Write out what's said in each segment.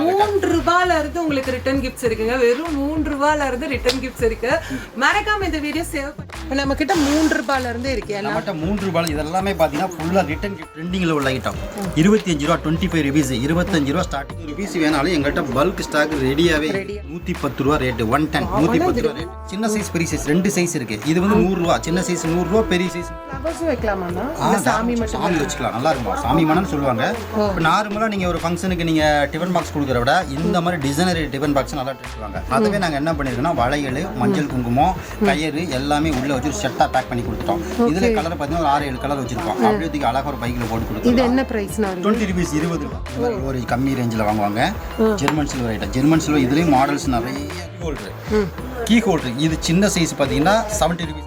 மூன்று ரூபாயில இருந்து உங்களுக்கு ரிட்டர்ன் கிஃப்ட்ஸ் இருக்குங்க. வெறும் மூன்று ரூபாயில இருந்து ரிட்டர்ன் கிஃப்ட்ஸ் இருக்கு. மறக்காம இந்த வீடியோ சேவ் பண்ணி நம்ம கிட்ட மூன்று ரூபாயில இருந்து இருக்கு நம்மகிட்ட மூன்று ரூபாய் இதெல்லாமே பார்த்தீங்கன்னா ஃபுல்லாக ரிட்டன் ட்ரெண்டிங்கில் உள்ள ஐட்டம் இருபத்தஞ்சு ரூபா டுவெண்ட்டி ஃபைவ் ருபீஸ் இருபத்தஞ்சு ரூபா ஸ்டார்டிங் ருபீஸ் வேணாலும் எங்கள்கிட்ட பல்க் ஸ்டாக் ரெடியாகவே நூற்றி பத்து ரூபா ரேட்டு ஒன் டென் நூற்றி பத்து ரூபா ரேட் சின்ன சைஸ் பெரிய சைஸ் ரெண்டு சைஸ் இருக்கு. இது வந்து நூறுரூவா சின்ன சைஸ் நூறுரூவா பெரிய சைஸ் சாமி சாமி வச்சுக்கலாம். நல்லா இருக்கும். சாமி மனம்னு சொல்லுவாங்க. இப்போ நார்மலாக நீங்கள் ஒரு ஃபங்க்ஷனுக்கு நீங்கள் டிஃபன் பாக்ஸ் கொடுக்குற விட இந்த மாதிரி டிசைனரி டிஃபன் பாக்ஸ் நல்லா எடுத்துவாங்க அதுவே நாங்கள் என்ன பண்ணியிருக்கோம்னா வளையல் மஞ்சள் குங்குமம் கயிறு எல்லாமே உள்ளே வச்சு ஒரு செட்டாக பேக் பண்ணி கொடுத்துட்டோம். இதில் கலர் பார்த்தீங்கன்னா ஒரு ஆறு ஏழு கலர் வச்சிருக்கோம். அப்படியே தூக்கி அழகாக ஒரு பைக்கில் போட்டு இது கொடுத்துருக்கோம் என்ன வருது டுவெண்ட்டி ருபீஸ் இருபது ரூபா. ஒரு கம்மி ரேஞ்சில் வாங்குவாங்க. German silver item German silver இதுலேயும் மாடல்ஸ் நிறைய ஹோல்டர் கீ ஹோல்டர் இது சின்ன சைஸ் பார்த்தீங்கன்னா செவன்ட்டி ருபீஸ்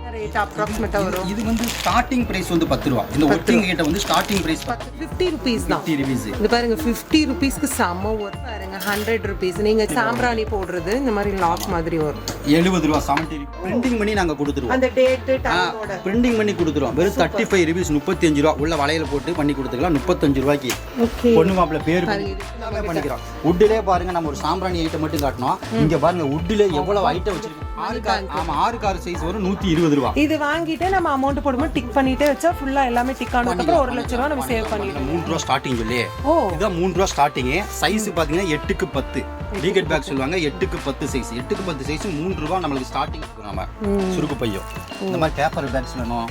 இது வந்து ஸ்டார்டிங் பிரைஸ் வந்து பத்து ரூபா. இந்த ஒர்க்கிங் கிட்ட வந்து starting price fifty rupees fifty rupees இது பாருங்க ஃபிஃப்டி ருபீஸ்க்கு செம்ம வரும் பாருங்க ஹண்ட்ரட் ருபீஸ் நீங்க சாம்பிராணி போடுறது இந்த மாதிரி லாக் மாதிரி வரும். எழுபது ரூபா செவன்ட்டி பிரிண்டிங் பண்ணி நாங்கள் கொடுத்துருவோம். அந்த டேட்டு பிரிண்டிங் பண்ணி கொடுத்துருவோம். வெறும் தேர்ட்டி ஃபைவ் ருபீஸ் முப்பத்தி அஞ்சு ரூபா. உள்ள வளையல போட்டு பண்ணி கொடுத்துக்கலாம். முப்பத்தஞ்சு ரூபாய்க்கு. பொண்ணு மாப்பிள்ள பேர் பண்ணிக்கிறோம். உட்டிலே பாருங்க நம்ம ஒரு சாம்பிராணி ஐட்டம் மட்டும் காட்டினோம். இங்க பாருங்க உட்டிலே எவ்வளவு ஐட்டம் வச்சிருக்கோம். ஆமா ஆறு கார் சைஸ் வரும் நூத்தி இருபது ரூபா. இது வாங்கிட்டு நம்ம அமௌண்ட் போடும்போது டிக் பண்ணிட்டே வச்சா ஃபுல்லா எல்லாமே டிக் ஆனதுக்கு அப்புறம் ஒரு லட்ச ரூபா நம்ம சேவ் பண்ணிடுவோம் மூணு ரூபா ஸ்டார்டிங் சொல்லி. ஓ. இதுதான் மூணு ரூபா ஸ்டார்டிங் சைஸ் பாத்தீங்கன்னா எட்டுக்கு பத்து. லீகட் பேக் சொல்லுவாங்க எட்டுக்கு பத்து சைஸ் எட்டுக்கு பத்து சைஸ் மூணு ரூபா நம்மளுக்கு ஸ்டார்டிங் நம்ம. சுருக்கு பையோ. இந்த மாதிரி பேப்பர் பேக்ஸ் வேணும்.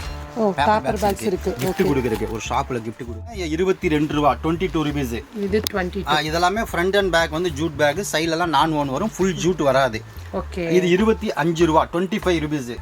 பேப்பர் பேக்ஸ் இருக்கு. கிஃப்ட் கொடுக்குறதுக்கு. ஒரு ஷாப்ல கிஃப்ட் கொடுக்குறேன் இருபத்தி ரெண்டு ரூபா டுவெண்ட்டி டூ ருபீஸ் இது டுவெண்ட்டி இதெல்லாமே ஃப்ரண்ட் அண்ட் பேக் வந்து ஜூட் பேக் சைடுல எல்லாம் நான் ஒன் வரும். ஃபுல் ஜூட் வராது. ஓகே இது இருபத்தி அஞ்சு ரூபா டுவெண்ட்டி ஃபைவ் ருபீஸ்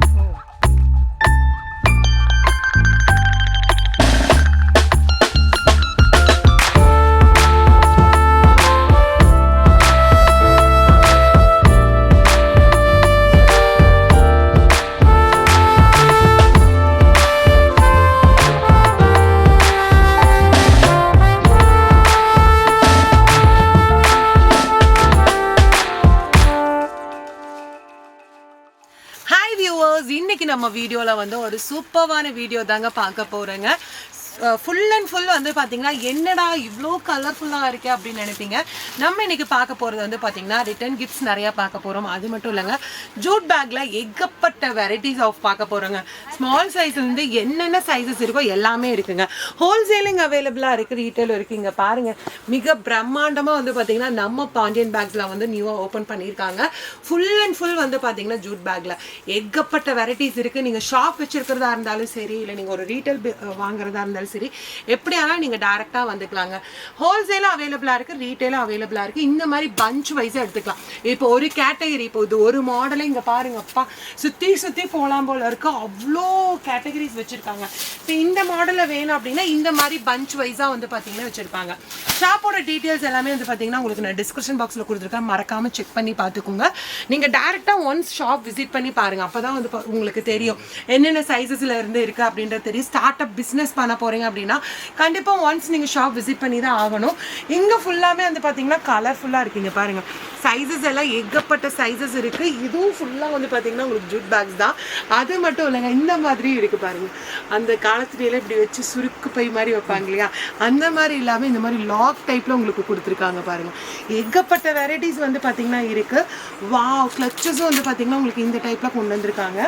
இன்னைக்கு நம்ம வீடியோல வந்து ஒரு சூப்பர்வான வீடியோ தாங்க பார்க்க போறேங்க. ஃபுல் அண்ட் ஃபுல் வந்து பார்த்தீங்கன்னா என்னடா இவ்வளோ கலர்ஃபுல்லாக இருக்கே அப்படின்னு நினைப்பீங்க. நம்ம இன்னைக்கு பார்க்க போகிறது வந்து பார்த்தீங்கன்னா ரிட்டர்ன் கிஃப்ட்ஸ் நிறையா பார்க்க போகிறோம் அது மட்டும் இல்லைங்க ஜூட் பேக்கில் ஏகப்பட்ட வெரைட்டிஸ் ஆஃப் பார்க்க போகிறோங்க ஸ்மால் சைஸ்லேருந்து என்னென்ன சைஸஸ் இருக்கோ எல்லாமே இருக்குங்க. ஹோல்சேலிங் அவைலபிளாக இருக்குது ரீட்டைலும் இருக்குது இங்கே பாருங்கள் மிக பிரம்மாண்டமாக வந்து பார்த்தீங்கன்னா நம்ம பாண்டியன் பேக்ஸில் வந்து நியூவாக ஓப்பன் பண்ணியிருக்காங்க. ஃபுல் அண்ட் ஃபுல் வந்து பார்த்தீங்கன்னா ஜூட் பேக்கில் ஏகப்பட்ட வெரைட்டிஸ் இருக்குது நீங்கள் ஷாப் வச்சுருக்கிறதா இருந்தாலும் சரி இல்லை நீங்கள் ஒரு ரீட்டைல் வாங்குறதா இருந்தாலும் சரி எப்படியானாலும் நீங்கள் டேரெக்டாக வந்துக்கலாங்க. ஹோல்சேலும் அவைலபிளாக இருக்குது ரீட்டைலும் அவைலபிளாக இருக்குது இந்த மாதிரி பஞ்ச் வைஸாக எடுத்துக்கலாம். இப்போ ஒரு கேட்டகரி இப்போ இது ஒரு மாடலை இங்கே பாருங்கப்பா. சுற்றி சுற்றி போகலாம் போல இருக்கு. அவ்வளோ கேட்டகரிஸ் வச்சுருக்காங்க. இப்போ இந்த மாடலில் வேணும் அப்படின்னா இந்த மாதிரி பஞ்ச் வைஸாக வந்து பார்த்தீங்கன்னா வச்சுருப்பாங்க. ஷாப்போட டீட்டெயில்ஸ் எல்லாமே வந்து பார்த்தீங்கன்னா உங்களுக்கு நான் டிஸ்கிரிப்ஷன் பாக்ஸில் கொடுத்துருக்கேன். மறக்காமல் செக் பண்ணி பார்த்துக்கோங்க நீங்கள் டேரெக்டாக ஒன்ஸ் ஷாப் விசிட் பண்ணி பாருங்கள் அப்போ தான் வந்து பா- உங்களுக்கு தெரியும். என்னென்ன சைஸஸில் இருந்து இருக்குது அப்படின்றது தெரியும். ஸ்டார்ட் அப் பிஸ்னஸ் பண்ண போகிறீங்க அப்படின்னா கண்டிப்பாக ஒன்ஸ் நீங்கள் ஷாப் விசிட் பண்ணி தான் ஆகணும். இங்கே ஃபுல்லாமே வந்து பார்த்தீங்கன்னா கலர்ஃபுல்லாக இருக்கீங்க பாருங்கள் சைஸஸ் எல்லாம் ஏகப்பட்ட சைஸஸ் இருக்குது இதுவும் ஃபுல்லாக வந்து பார்த்தீங்கன்னா உங்களுக்கு ஜூட் பேக்ஸ் தான். அது மட்டும் இல்லைங்க இந்த மாதிரி இருக்குது பாருங்கள் அந்த காலத்துலையெல்லாம் இப்படி வச்சு சுருக்கு பை மாதிரி வைப்பாங்க இல்லையா? அந்த மாதிரி இல்லாமல் இந்த மாதிரி லாக் டைப்பில் உங்களுக்கு கொடுத்துருக்காங்க பாருங்கள் ஏகப்பட்ட வெரைட்டிஸ் வந்து பார்த்தீங்கன்னா இருக்குது வா கிளச்சஸும் வந்து பார்த்தீங்கன்னா உங்களுக்கு இந்த டைப்பில் கொண்டு வந்திருக்காங்க.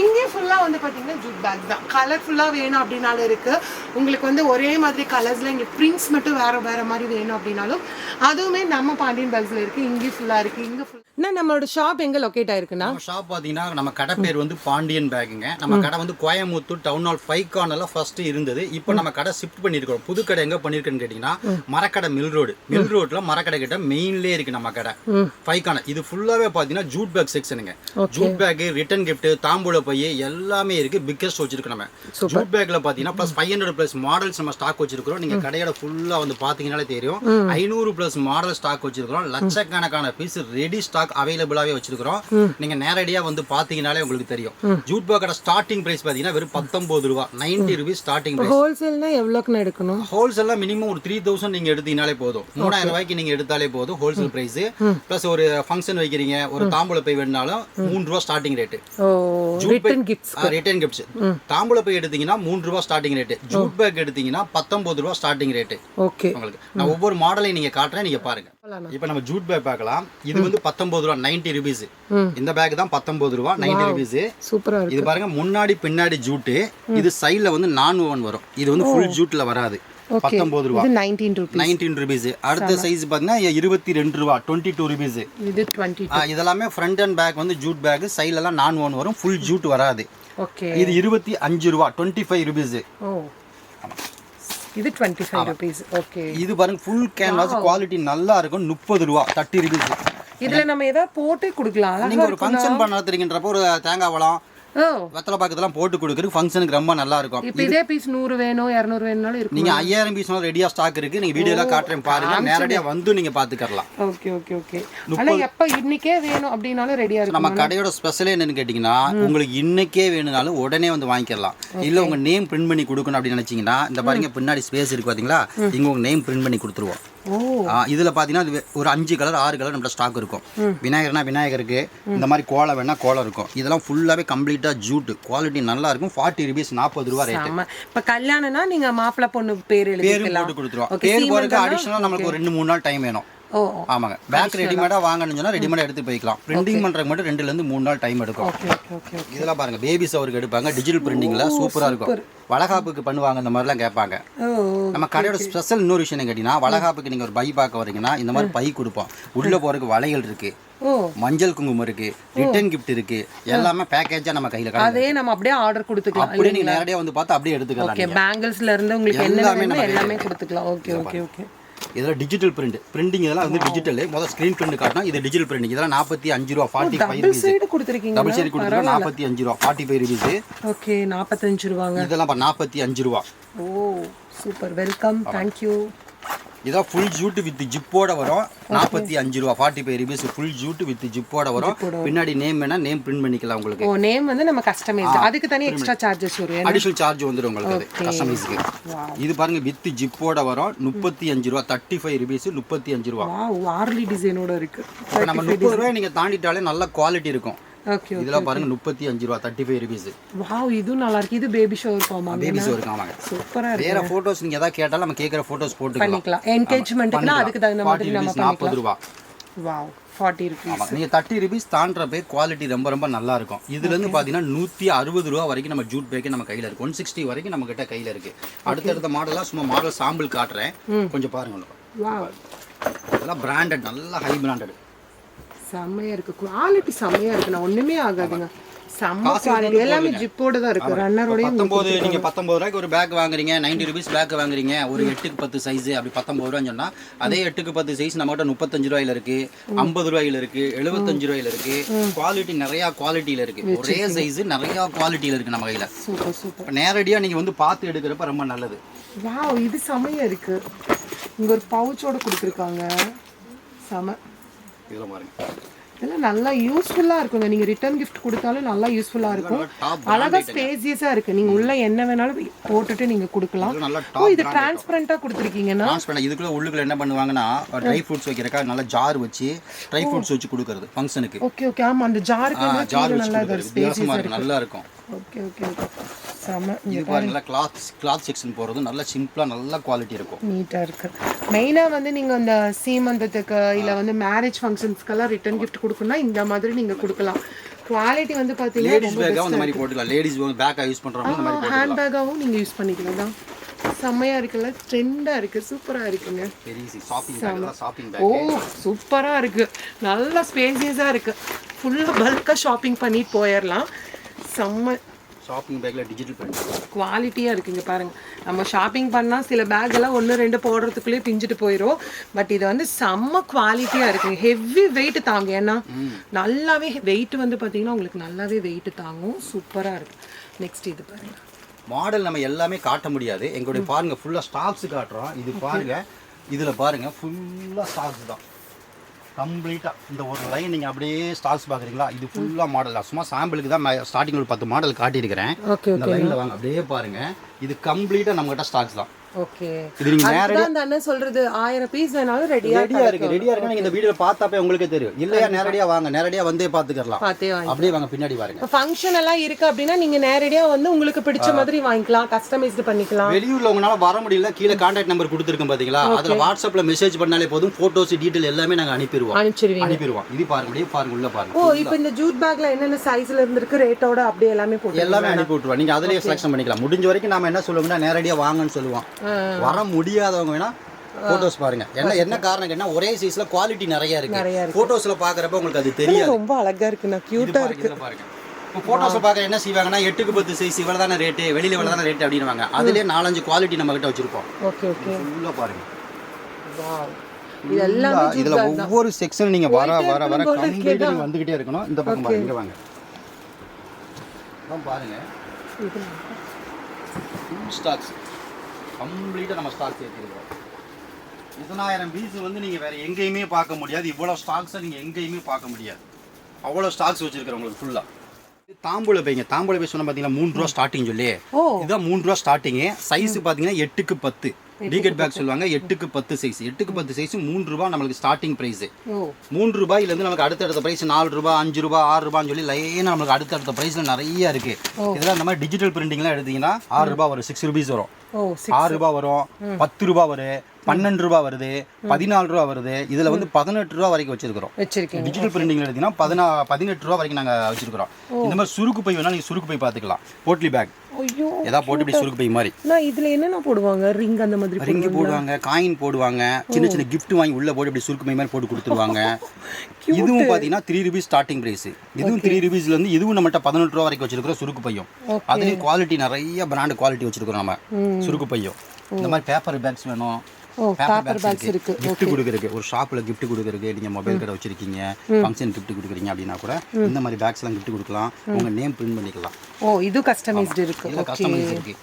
இங்கே ஃபுல்லாக வந்து பார்த்தீங்கன்னா ஜூட் பேக் தான். கலர்ஃபுல்லாக வேணும் அப்படின்னாலும் இருக்குது உங்களுக்கு வந்து ஒரே மாதிரி கலர்ஸில் இங்கே பிரிண்ட்ஸ் மட்டும் வேறு வேறு மாதிரி வேணும் அப்படின்னாலும் அதுவுமே நம்ம பாண்டியன் பேக்ஸில் இருக்குது இங்கே ஃபுல்லாக இருக்குது இங்கே ஃபுல் என்ன நம்மளோட ஷாப் எங்கே லொக்கேட் ஆயிருக்குன்னா நம்ம ஷாப் பார்த்தீங்கன்னா நம்ம கடை பேர் வந்து பாண்டியன் பேக்குங்க நம்ம கடை வந்து கோயம்புத்தூர் டவுன் ஹால் ஃபைவ் கார்னரில் ஃபர்ஸ்ட் இருந்தது. இப்போ நம்ம கடை ஷிஃப்ட் பண்ணியிருக்கோம் புது கடை எங்கே பண்ணியிருக்கேன்னு கேட்டிங்கன்னா மரக்கடை மில் ரோடு மில் ரோட்டில் மரக்கடை கிட்ட மெயின்லேயே இருக்கு நம்ம கடை. ஃபைவ் கார்னர் இது ஃபுல்லாகவே பார்த்தீங்கன்னா ஜூட் பேக் செக்ஷனுங்க ஜூட் பேக் ரிட்டன் gift தாம்பூல பை எல்லாமே இருக்கு பிக்கஸ்ட் வச்சிருக்கோம் நம்ம. ஜூட் பேக்ல பார்த்தீங்கன்னா plus five hundred plus models நம்ம ஸ்டாக் வச்சிருக்கிறோம். நீங்க கடையோட ஃபுல்லாக வந்து பார்த்தீங்கன்னாலே தெரியும். ஐநூறு ப்ளஸ் மாடல் ஸ்டாக் வச்சிருக்கிறோம். லட்சக்கணக்கான பீஸ் ரெடி ஸ்டாக் அவைலபிளாவே வச்சிருக்கிறோம். நீங்க நேரடியா வந்து பாத்தீங்கனாலே உங்களுக்கு தெரியும். ஜூட் பேக்கோட ஸ்டார்டிங் பிரைஸ் பாத்தீங்கன்னா வெறும் பத்தொன்பது ரூபா. நைன்டி ருபீஸ் ஸ்டார்டிங் பிரைஸ் ஹோல்சேல்னா எவ்வளோக்குன்னு எடுக்கணும்? ஹோல்சேல்லாம் மினிமம் ஒரு த்ரீ தௌசண்ட் நீங்க எடுத்தீங்கனாலே போதும். மூணாயிரம் ரூபாய்க்கு நீங்க எடுத்தாலே போதும் ஹோல்சேல் பிரைஸ் பிளஸ் ஒரு ஃபங்க்ஷன் வைக்கிறீங்க. ஒரு தாம்பூல பை வேணுனாலும் மூணு ரூபா starting rate gifts return gifts தாம்பூல பை எடுத்தீங்கன்னா மூணு ரூபா ஸ்டார்டிங் ரேட்டு ஜூட் பேக் எடுத்தீங்கன்னா பத்தொன்பது ரூபா ஸ்டார்டிங் ரேட்டு ஓகே. உங்களுக்கு. நான் ஒவ்வொரு மாடலையும் நீங்க காட்டுறேன் நீங்க பாருங்க. இப்போ நம்ம ஜூட் பேக் பார்க்கலாம். இது வந்து பத்தொன்பது ரூபா நைன்டி ருபீஸ். இந்த பேக் தான் பத்தொன்பது ரூபா நைன்டி ருபீஸ் சூப்பரா இது பாருங்க முன்னாடி பின்னாடி ஜூட்டு இது சைடுல வந்து நான் ஓவன் வரும். இது வந்து ஃபுல் ஜூட்ல வராது. பத்தொன்பது ரூபா. நைன்டீன் ருபீஸ் நைன்டீன் ருபீஸ் அடுத்த சைஸ் பார்த்தீங்கன்னா இருபத்தி ரெண்டு ரூபா டுவெண்ட்டி டூ ருபீஸ் இது டுவெண்ட்டி இதெல்லாமே ஃப்ரண்ட் அண்ட் பேக் வந்து ஜூட் பேக் சைடுல எல்லாம் நான் ஓன் வரும் ஃபுல் ஜூட் வராது. ஓகே இது இருபத்தி அஞ்சு ரூபா டுவெண்ட்டி ஃபைவ் ருபீஸ் ஓ. இது டுவெண்ட்டி ஃபைவ் ருபீஸ் ஓகே இது பாருங்க ஃபுல் கேன்வாஸ் குவாலிட்டி நல்லா இருக்கும் முப்பது ரூபா தேர்ட்டி ருபீஸ் இதுல நம்ம ஏதாவது போட்டு கொடுக்கலாம். அழகா நீங்க ஒரு ஃபங்க்ஷன் பண்ண நடத்துறீங்கன்றப்போ ஒரு தேங்காய் பழம் வெத்தலை பாக்கத்தெல்லாம் போட்டு கொடுக்குறது ஃபங்க்ஷனுக்கு ரொம்ப நல்லா இருக்கும் இப்போ இதே பீஸ் நூறு வேணும் இரநூறு வேணும்னாலும் இருக்கும் நீங்க ஐயாயிரம் பீஸ் ரெடியா ஸ்டாக் இருக்கு. நீங்க வீடியோல காட்டுறேன் பாருங்க. நேரடியா வந்து நீங்க பாத்துக்கலாம் ஓகே ஓகே ஓகே. ஆனா எப்ப இன்னைக்கே வேணும் அப்படின்னாலும் ரெடியா இருக்கும் நம்ம கடையோட ஸ்பெஷலே என்னன்னு கேட்டிங்கன்னா உங்களுக்கு இன்னைக்கே வேணும்னாலும் உடனே வந்து வாங்கிக்கலாம் இல்ல உங்க நேம் பிரிண்ட் பண்ணி கொடுக்கணும் அப்படின்னு நினைச்சீங்கன்னா இந்த பாருங்க பின்னாடி ஸ்பேஸ் இருக்கு பாத்தீங்களா? இங்க உங்க நேம் பிரிண்ட் பண்ணி கொடுத்துருவோம். இதுல பாத்தீங்கன்னா இது ஒரு அஞ்சு கலர் ஆறு கலர் நம்ம ஸ்டாக் இருக்கும். விநாயகர்னா விநாயகருக்கு இந்த மாதிரி கோலம் வேணா கோலம் இருக்கும். இதெல்லாம் ஃபுல்லாவே கம்ப்ளீட்டா ஜூட் குவாலிட்டி நல்லா இருக்கும். ஃபார்ட்டி ருபீஸ் நாற்பது ரூபா ரேட் இப்ப கல்யாணம்னா நீங்க மாப்பிள்ளை பொண்ணு பேர் எழுதிக்கலாம் போட்டு கொடுத்துருவோம். பேர் போறதுக்கு சீமந்தம்னா- அடிஷனலா நம்மளுக்கு ஒரு ரெண்டு மூணு நாள் டைம் வேணும். ஓ ஆமாங்க. பேக் ரெடிமேடா வாங்கணும்னு சொன்னா ரெடிமேடா எடுத்து போய்க்கலாம். பிரிண்டிங் பண்றதுக்கு மட்டும் ரெண்டுல இருந்து மூணு நாள் டைம் எடுக்கும். இதெல்லாம் பாருங்க. பேபிஸ் அவருக்கு எடுப்பாங்க. டிஜிட்டல் பிரிண்டிங்ல சூப்பரா இருக்கும். வளகாப்புக்கு பண்ணுவாங்க இந்த மாதிரிலாம் கேட்பாங்க. நம்ம கடையோட ஸ்பெஷல் இன்னொரு விஷயம் கேட்டீங்கன்னா வளகாப்புக்கு நீங்க ஒரு பை பார்க்க வரீங்கன்னா இந்த மாதிரி பை கொடுப்போம். உள்ள போறதுக்கு வளையல் இருக்கு. மஞ்சள் குங்குமம் இருக்கு. ரிட்டர்ன் கிஃப்ட் இருக்கு. எல்லாமே பேக்கேஜா நம்ம கையில அதே நம்ம அப்படியே ஆர்டர் கொடுத்துக்கலாம் அப்படியே நீங்க நேரடியா வந்து பார்த்து அப்படியே எடுத்துக்கலாம் ஓகே பேங்கிள்ஸ்ல இருந்து உங்களுக்கு எல்லாமே எல்லாமே கொடுத்துக்கலாம். ஓகே ஓகே ஓகே இதெல்லாம் டிஜிட்டல் பிரிண்ட் பிரிண்டிங் இதெல்லாம் வந்து டிஜிட்டல் முதல்ல ஸ்கிரீன் பிரிண்ட் காட்டணும் இது டிஜிட்டல் பிரிண்டிங் இதெல்லாம் நாற்பத்தி அஞ்சு ரூபா ஃபார்ட்டி ஃபைவ் ருபீஸ் சைடு கொடுத்துருக்கீங்க டபுள் சைடு கொடுத்துருக்கோம். நாற்பத்தி அஞ்சு ரூபா ஃபார்ட்டி ஃபைவ் ருபீஸ் ஓகே நாற்பத்தஞ்சு ரூபாங்க. இதெல்லாம் நாற்பத்தி அஞ்சு ரூபா. ஓ சூப்பர். வெல்கம் தேங்க்யூ இதான் ஃபுல் ஜூட் வித் ஜிப்போட வரும். நாற்பத்தி அஞ்சு ரூபா forty five rupees full jute with ஜிப்போட வரும். பின்னாடி நேம் வேணா நேம் பிரிண்ட் பண்ணிக்கலாம் உங்களுக்கு. ஓ நேம் வந்து நம்ம கஸ்டமைஸ் அதுக்கு தனி எக்ஸ்ட்ரா சார்ஜஸ் வரும் அடிஷனல் சார்ஜ் வந்துடும் உங்களுக்கு அது கஸ்டமைஸ்க்கு இது பாருங்க வித் ஜிப்போட வரும். முப்பத்தி அஞ்சு ரூபா தேர்ட்டி ஃபைவ் ருபீஸ் முப்பத்தி அஞ்சு ரூபா. வார்லி டிசைனோட இருக்கு. நம்ம முப்பது ரூபாய் நீங்க தாண்டிட்டாலே நல்ல குவாலிட்டி இருக்கும். இதெல்லாம் பாருங்க முப்பத்தி அஞ்சு ரூபா தேர்ட்டி ஃபைவ் ருபீஸ் வாவ் இதுவும் நல்லா இருக்கு. இது பேபி ஷவர் போமா ஆமாங்க சூப்பரா இருக்கு. வேற போட்டோஸ் நீங்க எதாவது கேட்டாலும் நம்ம கேட்குற போட்டோஸ் பண்ணிக்கலாம். என்கேஜ்மெண்ட்டுக்குனா அதுக்கு தகுந்த மாதிரி நம்ம நாற்பது ரூபா. வாவ் ஃபார்ட்டி ருபீஸ் ஆமா நீங்க தேர்ட்டி ருபீஸ் குவாலிட்டி ரொம்ப ரொம்ப நல்லா இருக்கும். இதுல இருந்து பாத்தீங்கன்னா நூத்தி அறுபது ரூபா வரைக்கும் நம்ம ஜூட் பேக்கே நம்ம கையில இருக்கு. ஒன் சிக்ஸ்டி வரைக்கும் நம்ம கிட்ட கையில இருக்கு. அடுத்தடுத்த மாடலா சும்மா மாடல் சாம்பிள் காட்டுறேன். கொஞ்சம் பாருங்க வாவ் இதெல்லாம் பிராண்டட் நல்லா ஹை பிராண்டட் செம்மையா இருக்கு. குவாலிட்டி செம்மையா இருக்கு. நான் ஒண்ணுமே ஆகாதுங்க. செம்ம குவாலிட்டி எல்லாமே ஜிப்போட தான் இருக்கு. ரன்னரோடய பத்தொன்பது நீங்க பத்தொன்பது ரூபாய்க்கு ஒரு பேக் வாங்குறீங்க. நைன்டி ருபீஸ் பேக் வாங்குறீங்க. ஒரு எட்டுக்கு பத்து சைஸ் அப்படி பத்தொன்பது ரூபான்னு சொன்னா அதே எட்டுக்கு பத்து சைஸ் நம்மகிட்ட முப்பத்தஞ்சு ரூபாயில இருக்கு. ஐம்பது ரூபாயில இருக்கு. எழுபத்தஞ்சு ரூபாயில இருக்கு. குவாலிட்டி நிறைய குவாலிட்டியில இருக்கு. ஒரே சைஸ் நிறைய குவாலிட்டியில இருக்கு நம்ம கையில. Super super. நேரடியா நீங்க வந்து பார்த்து எடுக்கிறப்ப ரொம்ப நல்லது. வாவ் இது செம்மையா இருக்கு. இங்க ஒரு பவுச்சோட கொடுத்துருக்காங்க. செம இதெல்லாம் பாருங்க இதெல்லாம் நல்லா யூஸ்ஃபுல்லா இருக்குங்க நீங்க ரிட்டர்ன் கிஃப்ட் கொடுத்தாலும் நல்லா யூஸ்ஃபுல்லா இருக்கும். டாப் அழகா ஸ்பேசியஸா இருக்கு. நீங்க உள்ள என்ன வேணாலும் போட்டுட்டு நீங்க கொடுக்கலாம். ஓ இது டிரான்ஸ்பரண்டா கொடுத்துருக்கீங்கன்னா இதுக்குள்ள உள்ளுக்குள்ள என்ன பண்ணுவாங்கன்னா ட்ரை ஃப்ரூட்ஸ் வைக்கிறக்கா நல்லா ஜார் வச்சு ட்ரை ஃப்ரூட்ஸ் வச்சு கொடுக்கறது ஃபங்க்ஷனுக்கு ஓகே ஓகே. ஆமா அந்த ஜாருக்கு ஜார் நல்லா இருக்கும் நல்லா இருக்கும். Okay okay okay. இது பாருங்க கிளாத் கிளாத் செக்ஷன் போறது நல்லா சிம்பிளா நல்ல குவாலிட்டி இருக்கும். நீட்டா இருக்கு. மெயினா வந்து நீங்க அந்த சீமந்தத்துக்கு இல்ல வந்து மேரேஜ் ஃபங்க்ஷன்ஸ்க்கெல்லாம் ரிட்டர்ன் கிஃப்ட் கொடுக்கணும்னா இந்த மாதிரி நீங்க கொடுக்கலாம். குவாலிட்டி வந்து பாத்தீங்கன்னா லேடிஸ் பேக்காக இந்த மாதிரி போட்டுக்கலாம். லேடிஸ் பேக்கா யூஸ் பண்றவங்க இந்த மாதிரி ஹேண்ட் பேக்காவும் நீங்க யூஸ் பண்ணிக்கலாம் தான். செம்மையா இருக்குல்ல? ட்ரெண்டா இருக்கு சூப்பரா இருக்குங்க. ஓ சூப்பரா இருக்கு. நல்ல ஸ்பேசியஸா இருக்கு. ஃபுல்லா பல்கா ஷாப்பிங் பண்ணிட்டு போயிடலாம் செம்ம ஷாப்பிங் பேக்ல டிஜிட்டல் பிரிண்ட் குவாலிட்டியாக இருக்குங்க பாருங்க. நம்ம ஷாப்பிங் பண்ணால் சில பேக் எல்லாம் ஒன்று ரெண்டு போடுறதுக்குள்ளேயே பிஞ்சிட்டு போயிடும் பட் இது வந்து செம்ம குவாலிட்டியாக இருக்குங்க. ஹெவி வெயிட் தாங்கும் ஏன்னா நல்லாவே வெயிட் வந்து பார்த்தீங்கன்னா உங்களுக்கு நல்லாவே வெயிட் தாங்கும். சூப்பராக இருக்கு நெக்ஸ்ட் இது பாருங்க. மாடல் நம்ம எல்லாமே காட்ட முடியாது. எங்களுடைய பாருங்க ஃபுல்லா ஸ்டாக்ஸ் காட்டுறோம். இது பாருங்க. இதுல பாருங்க ஃபுல்லா ஸ்டாக்ஸ் தான். கம்ப்ளீட்டா இந்த ஒரு லைன் நீங்க அப்படியே ஸ்டாக்ஸ் பாக்குறீங்களா? இது ஃபுல்லா மாடல் சும்மா சாம்பிளுக்கு தான் ஸ்டார்டிங் ஒரு பத்து மாடல் காட்டியிருக்கிறேன். இந்த லைன்ல வாங்க. அப்படியே பாருங்க. இது கம்ப்ளீட்டா நம்ம கிட்ட ஸ்டாக்ஸ் தான். ஓகே. இது நீங்க நேரடியா அந்த அண்ணன் சொல்றது ஆயிரம் பீஸ் வேணாலும் ரெடியா ரெடியா இருக்கு ரெடியா இருக்கு. நீங்க இந்த வீடியோ பார்த்தாப்பே உங்களுக்கே தெரியும். இல்லையா நேரடியா வாங்க நேரடியா வந்தே பாத்துக்கலாம் வாங்கி. அப்படியே வாங்க பின்னாடி பாருங்க ஃபங்க்ஷன் எல்லாம் இருக்கு அப்படின்னா நீங்க நேரடியா வந்து உங்களுக்கு பிடிச்ச மாதிரி வாங்கிக்கலாம் கஸ்டமைஸ்டு பண்ணிக்கலாம். வெளியூர்ல உங்களால வர முடியல கீழே கான்டாக்ட் நம்பர் கொடுத்துருக்கோம் பாத்தீங்களா? அதுல வாட்ஸ்அப்ல மெசேஜ் பண்ணாலே போதும் போட்டோஸ் டீடைல் எல்லாமே நாங்க அனுப்பிடுவோம். அனுப்பிச்சிருவீங்க. அனுப்பிடுவோம். இது பாருங்க அப்படியே பாருங்க உள்ள பாருங்க. ஓ இப்போ இந்த ஜூட் பேக்ல என்னென்ன சைஸ்ல இருந்திருக்கு ரேட்டோட அப்படியே எல்லாமே போட்டு எல்லாமே அனுப்பி விட்டுருவோம். நீங்க அதுலயே செலக்ஷன் பண்ணிக்கலாம். முடிஞ்ச வரைக்கும் நாம என்ன சொல்லுவோம்னா நேரடியா வாங்கன்னு சொல்லுவோம். வர முடியாதவங்க வேணா போட்டோஸ் பாருங்க. என்ன என்ன காரணம் என்ன ஒரே சைஸ்ல குவாலிட்டி நிறைய இருக்கு. போட்டோஸ்ல பாக்குறப்ப உங்களுக்கு அது தெரியாது. ரொம்ப அழகா இருக்குண்ணா இது கியூட்டா இதுல பாருங்க இப்போ போட்டோஸ் பார்க்க என்ன செய்வாங்கன்னா எட்டுக்கு பத்து சைஸ் இவ்வளவு தானே ரேட்டு வெளியில இவ்வளவு தானே ரேட்டு அப்படின்னுவாங்க அதுலயே நாலஞ்சு குவாலிட்டி நம்ம கிட்ட வச்சிருப்போம். Okay okay. ஃபுல்லா பாருங்க. இதுல ஒவ்வொரு செக்ஷன் நீங்க வர வர வர இருக்கணும் போல கம்ப்ளீட்டா நீங்க வந்துகிட்டே இருக்கணும். இந்த பக்கம் பாருங்க இங்க வாங்க. பாருங்க. ஸ்டாக்ஸ் கம்ப்ளீட்டா நம்ம ஸ்டாக்ஸ் ஏற்றிருக்கோம் இதனாயிரம் பீஸ் வந்து நீங்க வேற எங்கேயுமே பார்க்க முடியாது. இவ்வளவு ஸ்டாக்ஸை நீங்க எங்கேயுமே பார்க்க முடியாது. அவ்வளவு ஸ்டாக்ஸ் வச்சிருக்கிறோம் உங்களுக்கு ஃபுல்லா தாம்பூல பைங்க. தாம்பூல பை சொன்ன பார்த்தீங்கன்னா மூணு ரூபா ஸ்டார்டிங் சொல்லி ஓ. இதுதான் மூணு ரூபா ஸ்டார்டிங்கு சைஸ் பார்த்தீங்கன்னா எட்டுக்கு பத்து. டிகெட் பேக் சொல்லுவாங்க. எட்டுக்கு பத்து சைஸ் எட்டுக்கு பத்து சைஸ் மூணு ரூபா நம்மளுக்கு ஸ்டார்டிங் ப்ரைஸ் மூணு ரூபாயிலேருந்து நமக்கு அடுத்தடுத்த ப்ரைஸ் நாலு ரூபாய் அஞ்சு ரூபாய் ஆறு ரூபான்னு சொல்லி லைனாக நமக்கு அடுத்தடுத்த ப்ரைஸ்ல நிறைய இருக்கு. இதெல்லாம் இந்த மாதிரி டிஜிட்டல் பிரிண்டிங்லாம் எடுத்தீங்கன்னா ஆறு ரூபாய் வரும் சிக்ஸ் ருபீஸ் வரும். ஆறு ரூபாய் வரும் பத்து ரூபாய் வரும். பன்னெண்டு ரூபாய் வருது பதினாலு ரூபா வருது. இதுல வந்து பதினெட்டு ரூபா வரைக்கும் வச்சிருக்கிறோம். டிஜிட்டல் பிரிண்டிங் எடுத்தீங்கன்னா பதினா பதினெட்டு ரூபா வரைக்கும் நாங்க வச்சிருக்கிறோம். இந்த மாதிரி சுருக்கு பை வேணா நீங்க சுருக்கு பை பார்த்துக்கலாம் போட்லி பேக் ஐயோ ஏதாவது போட்டு இப்படி சுருக்கு பை மாதிரி. நான் இதுல என்னென்ன போடுவாங்க? ரிங் அந்த மாதிரி ரிங்கு போடுவாங்க காயின் போடுவாங்க. சின்ன சின்ன gift வாங்கி உள்ள போட்டு இப்படி சுருக்கு பை மாதிரி போட்டு கொடுத்துருவாங்க. இதுவும் பாத்தீங்கன்னா த்ரீ ருபீஸ் ஸ்டார்டிங் பிரைஸ் இதுவும் த்ரீ ருபீஸ்ல இருந்து இதுவும் நம்மகிட்ட பதினெட்டு ரூபா வரைக்கும் வச்சிருக்கிறோம் சுருக்கு பையும். அதுலயும் குவாலிட்டி நிறைய பிராண்ட் குவாலிட்டி வச்சிருக்கிறோம் நம்ம. சுருக்கு பையும். இந்த மாதிரி பேப்பர் பேக்ஸ் வேணும். பேப்பர் பேக்ஸ் இருக்கு. கிஃப்ட் கொடுக்குறதுக்கு ஒரு ஷாப்ல gift கொடுக்குறதுக்கு நீங்க மொபைல் கடை வச்சிருக்கீங்க ஃபங்க்ஷன் gift கொடுக்குறீங்க அப்படின்னா கூட இந்த மாதிரி பேக்ஸ் எல்லாம் gift கொடுக்கலாம். உங்க நேம் பிரிண்ட் பண்ணிக்கலாம். ஓ இது கஸ்டமைஸ்டு இருக்கு. இதுல கஸ்டமைஸ் இருக்கு.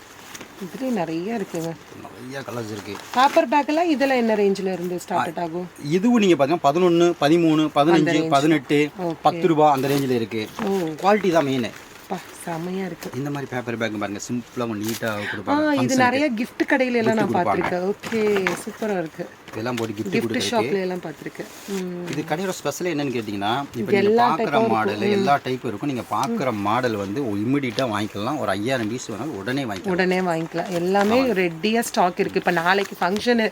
இதுல நிறைய இருக்குங்க. நிறைய கலர்ஸ் இருக்கு. பேப்பர் பேக் எல்லாம் இதுல என்ன ரேஞ்சில இருந்து ஸ்டார்ட் ஆகும்? இதுவும் நீங்க பாத்தீங்கன்னா பதினொன்னு பதிமூணு பதினஞ்சு பதினெட்டு பத்து ரூபாய் அந்த ரேஞ்சில் இருக்கு. குவாலிட்டி தான் மெயின் பா செமையா இருக்கு. இந்த மாதிரி பேப்பர் பேக் பாருங்க சிம்பிளா நீட்டா ஆ கொடுப்பாங்க. இது நிறைய gift கடையில எல்லாம் நான் பார்த்திருக்கேன். ஓகே சூப்பரா இருக்கு. இதெல்லாம் போட்டு கிஃப்ட் கொடுக்குறது ஷாப்ல எல்லாம் பார்த்திருக்கேன் ம். இது கடையோட ஸ்பெஷல் என்னன்னு கேட்டிங்கன்னா இப்போ நீங்கள் பார்க்குற மாடல் எல்லா டைப்பும் இருக்கும். நீங்கள் பார்க்குற மாடல் வந்து இம்மிடியட்டாக வாங்கிக்கலாம். ஒரு ஐயாயிரம் பீஸ் வேணாலும் உடனே வாங்கிக்கலாம். உடனே வாங்கிக்கலாம். எல்லாமே ரெடியாக ஸ்டாக் இருக்குது இப்போ நாளைக்கு ஃபங்க்ஷனு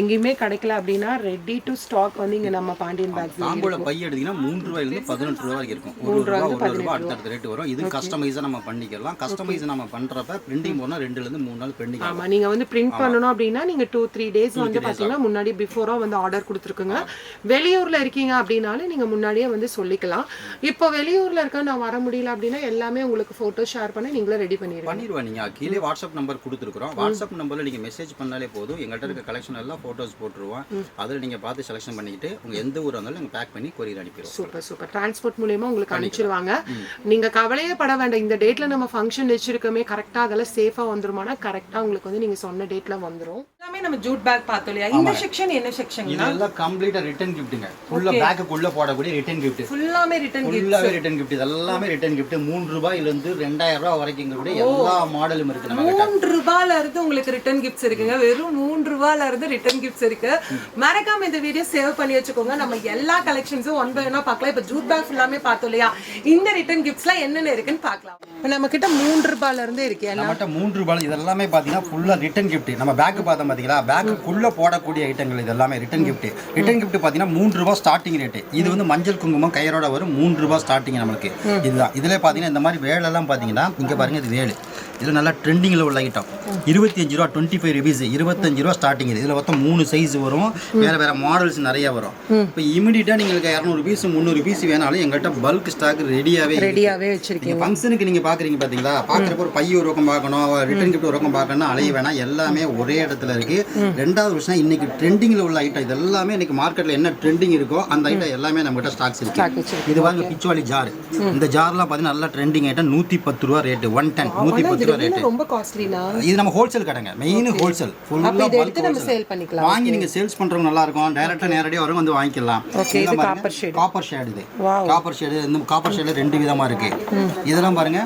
எங்கேயுமே கிடைக்கல அப்படின்னா ரெடி டு ஸ்டாக் வந்து இங்கே நம்ம பாண்டியன் பேக்ஸ் தாம்போல பை எடுத்தீங்கன்னா மூணு ரூபாயிலிருந்து பதினெட்டு ரூபா வரைக்கும் இருக்கும். ஒரு ரூபா ஒரு ரூபா அடுத்தடுத்த ரேட் வரும். இது கஸ்டமைஸாக நம்ம பண்ணிக்கலாம். கஸ்டமைஸ் நம்ம பண்ணுறப்ப பிரிண்டிங் போனால் ரெண்டுலேருந்து மூணு நாள் ஆகும். ஆமாம் நீங்கள் வந்து பிரிண்ட் பண்ணணும் அப்படின்னா நீங்கள் டூ த்ரீ டேஸ் வந்து பார்த்தீங்கன்னா முன்னாடி பிஃபோராக வந்து ஆர்டர் கொடுத்துருக்குங்க. வெளியூரில் இருக்கீங்க அப்படின்னாலும் நீங்கள் முன்னாடியே வந்து சொல்லிக்கலாம். இப்போ வெளியூரில் இருக்க நான் வர முடியல அப்படின்னா எல்லாமே உங்களுக்கு ஃபோட்டோ ஷேர் பண்ணி நீங்களே ரெடி பண்ணிடுங்க பண்ணிடுவேன் நீங்கள் கீழே வாட்ஸ்அப் நம்பர் கொடுத்துருக்குறோம். வாட்ஸ்அப் நம்பரில் நீங்கள் மெசேஜ் பண்ணாலே போதும். எங்கள்கிட்ட இருக்க கலெக்ஷன் எல்லாம் ஃபோட்டோஸ் போட்டுருவோம். அதில் நீங்கள் பார்த்து செலெக்ஷன் பண்ணிக்கிட்டு உங்கள் எந்த ஊராக இருந்தாலும் நாங்கள் பேக் பண்ணி கொரியர் அனுப்பிடுவோம். Super super. டிரான்ஸ்போர்ட் மூலியமா உங்களுக்கு அனுப்பிச்சிருவாங்க. நீங்க கவலையே பட வேண்டாம். இந்த டேட்ல நம்ம ஃபங்க்ஷன் வச்சிருக்கோமே கரெக்டா அதெல்லாம் சேஃபா வந்துருமானா கரெக்டா உங்களுக்கு வந்து நீங்க சொன்ன டேட்ல வந்துரும். எல்லாமே நம்ம ஜூட் பேக் பார்த்தோம் இல்லையா? இந்த செக்ஷன் என்ன செக்ஷன் இதெல்லாம் கம்ப்ளீட்டாக ரிட்டர்ன் கிஃப்ட்டுங்க ஃபுல்லாக பேக்குக்குள்ளே போடக்கூடிய ரிட்டர்ன் கிஃப்ட் ஃபுல்லாமே ரிட்டர்ன் ஃபுல்லாகவே ரிட்டர்ன் கிஃப்ட் இது எல்லாமே ரிட்டர்ன் கிஃப்ட் மூணு ரூபாயிலேருந்து ரெண்டாயிரம் ரூபாய் வரைக்கும் கூட எல்லா மாடலும் இருக்கு நம்ம கிட்ட. மூன்று ரூபாயில இருந்து உங்களுக்கு ரிட்டர்ன் கிஃப்ட்ஸ் இருக்குங்க. வெறும் மூன்று ரூபாயில இருந்து ரிட்டர்ன் கிஃப்ட்ஸ் இருக்கு. மறக்காம இந்த வீடியோ சேவ் பண்ணி வச்சுக்கோங்க. நம்ம எல்லா கலெக்ஷன்ஸும் ஒன் பை ஒன்னா பார்க்கலாம். இப்போ ஜூட் பேக் ஃபுல்லாமே பார்த்தோம் இல்லையா? இந்த ரிட்டர்ன் கிஃப்ட்ஸ்லாம் என்னென்ன இருக்குன்னு பார்க்கலாம். இப்போ நம்ம கிட்ட மூன்று ரூபாயில இருந்து இருக்கு எல்லாம் நம்மகிட்ட மூன்று ரூபாய் இது எல்லாமே பார்த்தீங்கன்னா ஃபுல்லாக ரிட்டர்ன் கிஃப்ட் நம்ம பேக்கு பார்த்தோம் பார்த்தீங்களா? பேக்குக்குள்ளே போடக்கூடிய ஐட்டங்கள் இது எல்லாமே ரிட்டர்ன் கிஃப்ட் ரிட்டர்ன் கிஃப்ட் பார்த்தீங்கன்னா மூன்று ரூபாய் ஸ்டார்டிங் ரேட்டு இது வந்து மஞ்சள் குங்குமம் கையரோட வரும் மூன்று ரூபாய் ஸ்டார்டிங் நம்மளுக்கு. இதுதான். இதில் பார்த்தீங்கன்னா இந்த மாதிரி வேலெல்லாம் பார்த்தீங்கன்னா இங்கே பாருங்க இது வேலு. இதில் நல்லா ட்ரெண்டிங்கில் உள்ள ஐட்டம் இருபத்தி அஞ்சு ரூபா டுவெண்ட்டி ஃபைவ் ருபீஸ் இருபத்தஞ்சு ரூபா ஸ்டார்டிங் இது. இதில் மொத்தம் மூணு சைஸ் வரும். வேற வேற மாடல்ஸ் நிறைய வரும். இப்போ இமீடியட்டாக நீங்கள் இரநூறு பீஸ் முந்நூறு பீஸ் வேணாலும் எங்கள்கிட்ட பல்க் ஸ்டாக் ரெடியாகவே ரெடியாவே வச்சிருக்கீங்க. ஃபங்க்ஷனுக்கு நீங்க பாக்குறீங்க பாத்தீங்களா? பாக்குறப்ப ஒரு பைய ஒரு பக்கம் பார்க்கணும் ரிட்டர்ன் கிஃப்ட் ஒரு பக்கம் பார்க்கணும் அலைய வேணாம். எல்லாமே ஒரே இடத்துல இருக்கு. ரெண்டாவது விஷயம் இன்னைக்கு ட்ரெண்டிங்ல உள்ள ஐட்டம் இது எல்லாமே இன்னைக்கு மார்க்கெட்ல என்ன ட்ரெண்டிங் இருக்கோ அந்த ஐட்டம் எல்லாமே நம்ம கிட்ட ஸ்டாக்ஸ் இருக்கு. இது பாருங்க பிச்சுவாலி ஜார் இந்த ஜார்லாம் பாத்தீங்கன்னா நல்லா ட்ரெண்டிங் ஐட்டம் நூத்தி பத்து ரூபா ரேட்டு ஒன் டென் நூத்தி பத்து ரூபா ரொம்ப காஸ்ட்லினா இது நம்ம ஹோல்சேல் கடைங்க. மெயின் ஹோல்சேல் இதை எடுத்து நம்ம சேல் பண்ணிக்கலாம். வாங்கி நீங்க சேல்ஸ் பண்றவங்க நல்லா இருக்கும் டைரக்டா நேரடியா வரும் வந்து வாங்கிக்கலாம். இது. காப்பர் ஷேட் இது. காப்பர் ஷேடு இந்த காப்பர் ஷேட்ல ரெண்டு விதமா இருக்கு. இதெல்லாம் பாருங்க.